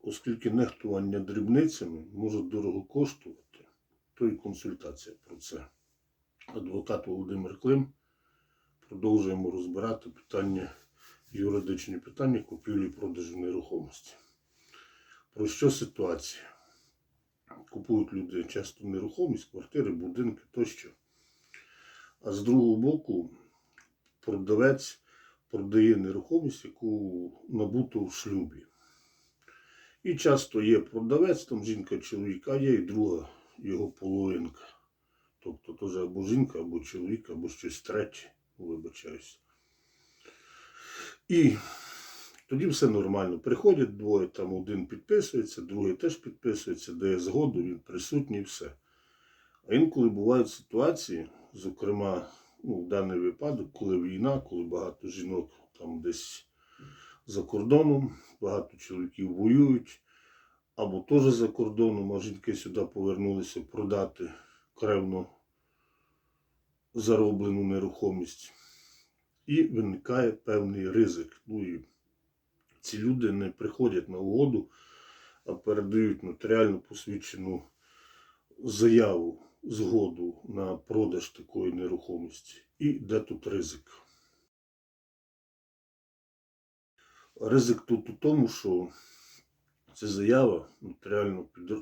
оскільки нехтування дрібницями може дорого коштувати, то і консультація про це. Адвокат Володимир Клим. Продовжуємо розбирати питання, юридичні питання купівлі продажу нерухомості. Про що ситуація? Купують люди часто нерухомість, квартири, будинки тощо. А з другого боку, продавець продає нерухомість, яку набуто в шлюбі. І часто є продавець, там жінка, чоловік, а є і друга його половинка. Тобто теж або жінка, або чоловік, або щось третє, вибачаюсь. І тоді все нормально. Приходять двоє, там один підписується, другий теж підписується, дає згоду, він присутній, все. А інколи бувають ситуації, зокрема, ну, в даний випадок, коли війна, коли багато жінок там десь за кордоном, багато чоловіків воюють, або теж за кордоном, а жінки сюди повернулися продати кревно зароблену нерухомість. І виникає певний ризик. Ну і ці люди не приходять на угоду, а передають нотаріально посвідчену заяву, згоду на продаж такої нерухомості. І де тут ризик? Ризик тут у тому, що ця заява нотаріально, під...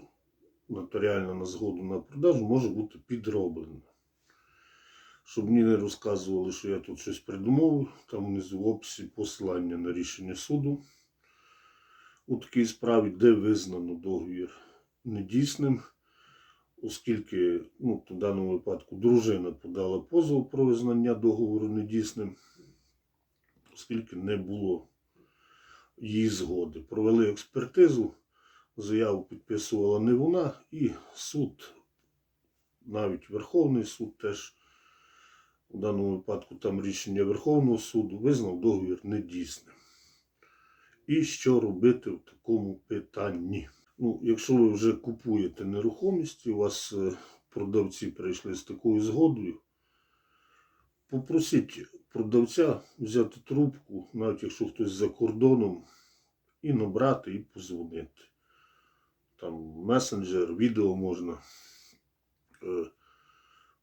нотаріально на згоду на продаж може бути підроблена. Щоб мені не розказували, що я тут щось придумав, там внизу в описі посилання на рішення суду у такій справі, де визнано договір недійсним, оскільки ну, в даному випадку дружина подала позов про визнання договору недійсним, оскільки не було її згоди. Провели експертизу, заяву підписувала не вона, і суд, навіть Верховний суд теж у даному випадку там рішення Верховного суду визнав договір недійсним. І що робити в такому питанні? Ну, якщо ви вже купуєте нерухомість, і у вас е, продавці прийшли з такою згодою, попросіть продавця взяти трубку, навіть якщо хтось за кордоном, і набрати і позвонити. Там месенджер, відео можна е,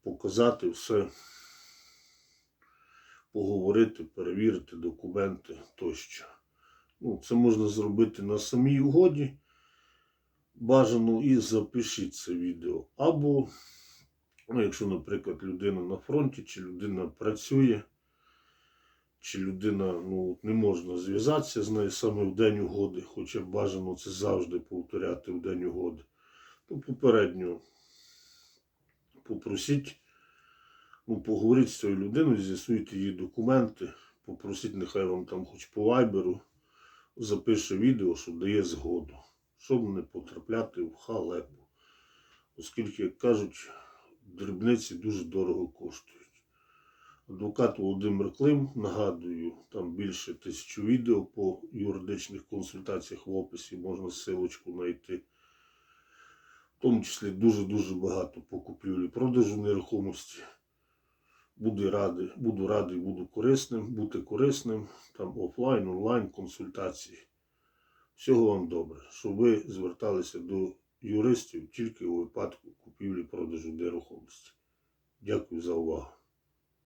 показати все, поговорити, перевірити документи тощо. Ну, це можна зробити на самій угоді. Бажано і запишіть це відео. Або, ну, якщо, наприклад, людина на фронті, чи людина працює, чи людина ну, не можна зв'язатися з нею саме в день угоди, хоча бажано це завжди повторяти в день угоди, то попередньо попросіть, ну, поговоріть з цією людиною, з'ясуйте її документи, попросіть, нехай вам там хоч по вайберу запише відео, що дає згоду, щоб не потрапляти в халепу. Оскільки, як кажуть, дрібниці дуже дорого коштують. Адвокат Володимир Клим, нагадую, там більше тисячі відео по юридичних консультаціях в описі, можна ссылочку знайти. В тому числі дуже-дуже багато по купівлі продажу нерухомості. Буду радий, буду радий, буду корисним, бути корисним, там офлайн, онлайн консультації. Всього вам добре, щоб ви зверталися до юристів тільки у випадку купівлі продажу нерухомості. Дякую за увагу.